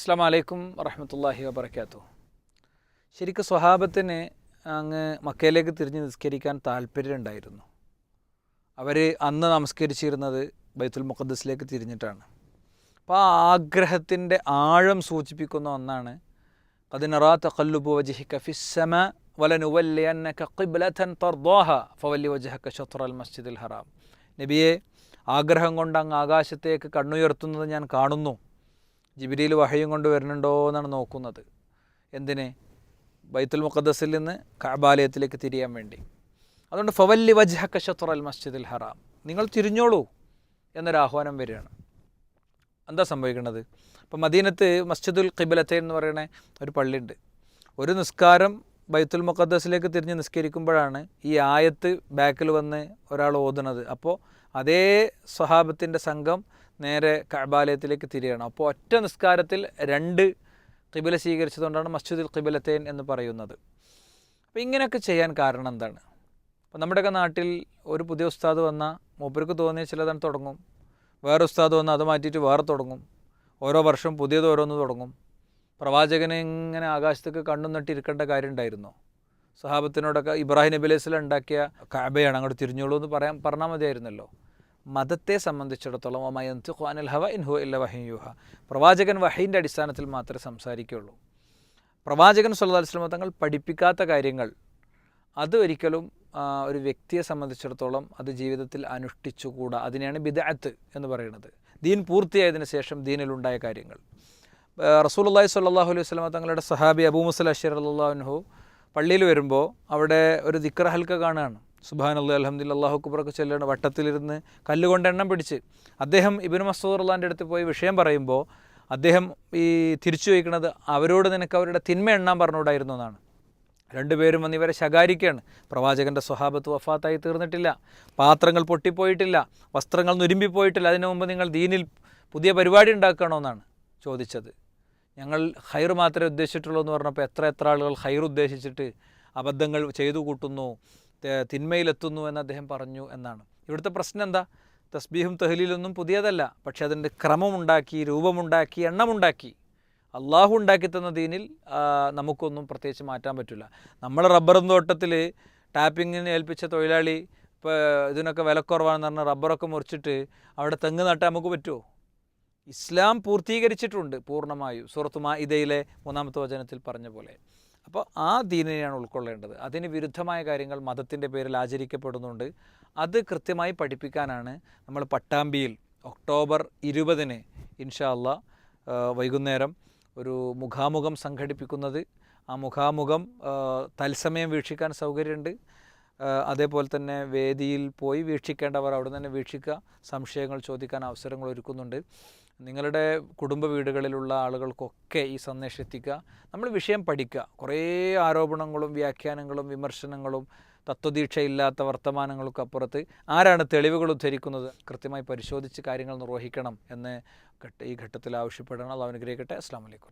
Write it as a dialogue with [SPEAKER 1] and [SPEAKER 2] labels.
[SPEAKER 1] അസ്സാം വലൈക്കും വറഹമത്തല്ലാഹി വബർക്കാത്തു ശരിക്കും സ്വഹാബത്തിന് അങ്ങ് മക്കയിലേക്ക് തിരിഞ്ഞ് നിസ്കരിക്കാൻ താല്പര്യമുണ്ടായിരുന്നു അവർ അന്ന് നമസ്കരിച്ചിരുന്നത് ബൈത്തുൽ മുഖദ്സിലേക്ക് തിരിഞ്ഞിട്ടാണ്. അപ്പോൾ ആ ആഗ്രഹത്തിന്റെ ആഴം സൂചിപ്പിക്കുന്ന ഒന്നാണ് അതിനറാ തഖല്ലുബു വജ്ഹിക ഫിസ്സമ വലനുവല്ലിയന്നക ഫവല്ലി മസ്ജിദുൽ ഹറാം. നബിയെ ആഗ്രഹം കൊണ്ട് അങ്ങ് ആകാശത്തേക്ക് കണ്ണുയർത്തുന്നത് ഞാൻ കാണുന്നു. ജിബിരിയിൽ വഹയും കൊണ്ട് വരുന്നുണ്ടോ എന്നാണ് നോക്കുന്നത്. എന്തിന്? ബൈത്തുൽ മുഖദ്സിൽ നിന്ന് കഅബാലയത്തിലേക്ക് തിരിയാൻ വേണ്ടി. അതുകൊണ്ട് ഫവല്ലി വജ്ഹക ഷത്റൽ മസ്ജിദിൽ ഹറാം. നിങ്ങൾ തിരിഞ്ഞോളൂ എന്നൊരു ആഹ്വാനം വരികയാണ്. എന്താ സംഭവിക്കുന്നത്? ഇപ്പം മദീനത്ത് മസ്ജിദുൽ കിബിലത്തെ എന്ന് പറയുന്ന ഒരു പള്ളിയുണ്ട്. ഒരു നിസ്കാരം ബൈത്തുൽ മുഖദ്സിലേക്ക് തിരിഞ്ഞ് നിസ്കരിക്കുമ്പോഴാണ് ഈ ആയത്ത് ബാക്കിൽ വന്ന് ഒരാൾ ഓതുന്നത്. അപ്പോൾ അതേ സ്വഹാബത്തിന്റെ സംഘം നേരെ കഅബാലയത്തിലേക്ക് തിരിയണം. അപ്പോൾ ഒറ്റ നിസ്കാരത്തിൽ രണ്ട് കിബില സ്വീകരിച്ചതുകൊണ്ടാണ് മസ്ജിദുൽ കിബിലത്തേൻ എന്ന് പറയുന്നത്. അപ്പോൾ ഇങ്ങനെയൊക്കെ ചെയ്യാൻ കാരണം എന്താണ്? അപ്പോൾ നമ്മുടെയൊക്കെ നാട്ടിൽ ഒരു പുതിയ ഉസ്താദ് വന്നാൽ മൂപ്പർക്ക് തോന്നിയ ചിലതാണ് തുടങ്ങും. വേറെ ഉസ്താദ് വന്നാൽ അത് മാറ്റിയിട്ട് വേറെ തുടങ്ങും. ഓരോ വർഷം പുതിയത് ഓരോന്ന് തുടങ്ങും. പ്രവാചകനെ ഇങ്ങനെ ആകാശത്തേക്ക് കണ്ണും നട്ടിരിക്കേണ്ട കാര്യം ഉണ്ടായിരുന്നോ? സഹാബത്തിനോടൊക്കെ ഇബ്രാഹിം നബി അലൈഹി സ്വലം ഉണ്ടാക്കിയ കാബയാണ് അങ്ങോട്ട് തിരിഞ്ഞോളൂ എന്ന് പറയാൻ പറഞ്ഞാൽ മതിയായിരുന്നല്ലോ. മതത്തെ സംബന്ധിച്ചിടത്തോളം അമയന്ത് ഖുആനൽ ഹവ ഇൻഹു ഇല്ല വഹിയുഹ പ്രവാചകൻ വഹീന്റെ അടിസ്ഥാനത്തിൽ മാത്രമേ സംസാരിക്കുകയുള്ളൂ പ്രവാചകൻ സല്ലല്ലാഹു അലൈഹി വസല്ലം തങ്ങൾ പഠിപ്പിക്കാത്ത കാര്യങ്ങൾ അത് ഒരിക്കലും ഒരു വ്യക്തിയെ സംബന്ധിച്ചിടത്തോളം അത് ജീവിതത്തിൽ അനുഷ്ഠിച്ചുകൂടാ. അതിനെയാണ് ബിദഅത്ത് എന്ന് പറയുന്നത്. ദീൻ പൂർത്തിയായതിനു ശേഷം ദീനിലുണ്ടായ കാര്യങ്ങൾ. റസൂലുള്ളാഹി സ്വല്ലല്ലാഹു അലൈഹി വസല്ലം തങ്ങളുടെ സഹാബി അബൂ മുസൽ അഷീർ അള്ളാഹുൻഹു പള്ളിയിൽ വരുമ്പോൾ അവിടെ ഒരു ദിക്ര ഹൽക്ക കാണുകയാണ്. സുബാൻ അള്ളി അലഹമ്മദില്ല അള്ളാഹു കുബറൊക്കെ ചെല്ലുകയാണ് വട്ടത്തിലിരുന്ന് കല്ലുകൊണ്ട് എണ്ണം പിടിച്ച് അദ്ദേഹം ഇബിൻ മസൂദ് അള്ളാന്റെ അടുത്ത് പോയി വിഷയം പറയുമ്പോൾ അദ്ദേഹം ഈ തിരിച്ചു ചോദിക്കുന്നത് അവരോട് നിനക്ക് അവരുടെ തിന്മ എണ്ണാൻ പറഞ്ഞുകൂടായിരുന്നു എന്നാണ്. രണ്ടുപേരും വന്ന് ഇവരെ ശകാരിക്കുകയാണ്. പ്രവാചകന്റെ സ്വഭാവത്ത് വഫാത്തായി തീർന്നിട്ടില്ല. പാത്രങ്ങൾ പൊട്ടിപ്പോയിട്ടില്ല. വസ്ത്രങ്ങൾ നുരുമ്പിപ്പോയിട്ടില്ല. അതിനു മുമ്പ് നിങ്ങൾ ദീനിൽ പുതിയ പരിപാടി ഉണ്ടാക്കണോ എന്നാണ് ചോദിച്ചത്. ഞങ്ങൾ ഹൈർ മാത്രമേ ഉദ്ദേശിച്ചിട്ടുള്ളൂ എന്ന് പറഞ്ഞപ്പോൾ എത്ര എത്ര ആളുകൾ ഹൈർ ഉദ്ദേശിച്ചിട്ട് അബദ്ധങ്ങൾ ചെയ്തു കൂട്ടുന്നു. തിന്മയിലെത്തുന്നു എന്ന് അദ്ദേഹം പറഞ്ഞു എന്നാണ്. ഇവിടുത്തെ പ്രശ്നം എന്താ? തസ്ബീഹും തെഹലീലൊന്നും പുതിയതല്ല. പക്ഷേ അതിന്റെ ക്രമമുണ്ടാക്കി രൂപമുണ്ടാക്കി എണ്ണമുണ്ടാക്കി. അള്ളാഹു ഉണ്ടാക്കി തന്ന ദീനിൽ നമുക്കൊന്നും പ്രത്യേകിച്ച് മാറ്റാൻ പറ്റില്ല. നമ്മൾ റബ്ബർ തോട്ടത്തിൽ ടാപ്പിങ്ങിന് ഏൽപ്പിച്ച തൊഴിലാളി ഇപ്പോൾ ഇതിനൊക്കെ വിലക്കുറവാണെന്ന് പറഞ്ഞാൽ റബ്ബറൊക്കെ മുറിച്ചിട്ട് അവിടെ തെങ്ങ് നട്ടാൻ നമുക്ക് പറ്റുമോ ഇസ്ലാം പൂർത്തീകരിച്ചിട്ടുണ്ട് പൂർണമായും. സുഹൃത്തുമാ ഇതയിലെ മൂന്നാമത്തെ വചനത്തിൽ പറഞ്ഞ പോലെ. അപ്പോൾ ആ ദീനിനെയാണ് ഉൾക്കൊള്ളേണ്ടത്. അതിന് വിരുദ്ധമായ കാര്യങ്ങൾ മതത്തിന്റെ പേരിൽ ആചരിക്കപ്പെടുന്നുണ്ട്. അത് കൃത്യമായി പഠിപ്പിക്കാനാണ് നമ്മൾ പട്ടാമ്പിയിൽ ഒക്ടോബർ ഇരുപതിന് ഇൻഷാ അള്ളാ വൈകുന്നേരം ഒരു മുഖാമുഖം സംഘടിപ്പിക്കുന്നത്. ആ മുഖാമുഖം തത്സമയം വീക്ഷിക്കാൻ സൗകര്യമുണ്ട്. അതേപോലെ തന്നെ വേദിയിൽ പോയി വീക്ഷിക്കേണ്ടവർ അവിടെ തന്നെ വീക്ഷിക്കുക സംശയങ്ങൾ ചോദിക്കാൻ അവസരങ്ങൾ ഒരുക്കുന്നുണ്ട്. നിങ്ങളുടെ കുടുംബ വീടുകളിലുള്ള ആളുകൾക്കൊക്കെ ഈ സന്ദേശം എത്തിക്കുക നമ്മൾ വിഷയം പഠിക്കുക. കുറേ ആരോപണങ്ങളും വ്യാഖ്യാനങ്ങളും വിമർശനങ്ങളും തത്വദീക്ഷയില്ലാത്ത വർത്തമാനങ്ങൾക്ക് അപ്പുറത്ത് ആരാണ് തെളിവുകൾ ഉദ്ധരിക്കുന്നത്? കൃത്യമായി പരിശോധിച്ച് കാര്യങ്ങൾ നിർവഹിക്കണം എന്ന് ഈ ഘട്ടത്തിൽ ആവശ്യപ്പെടണം. അത് അനുഗ്രഹിക്കട്ടെ. അസ്സാം വലൈക്കും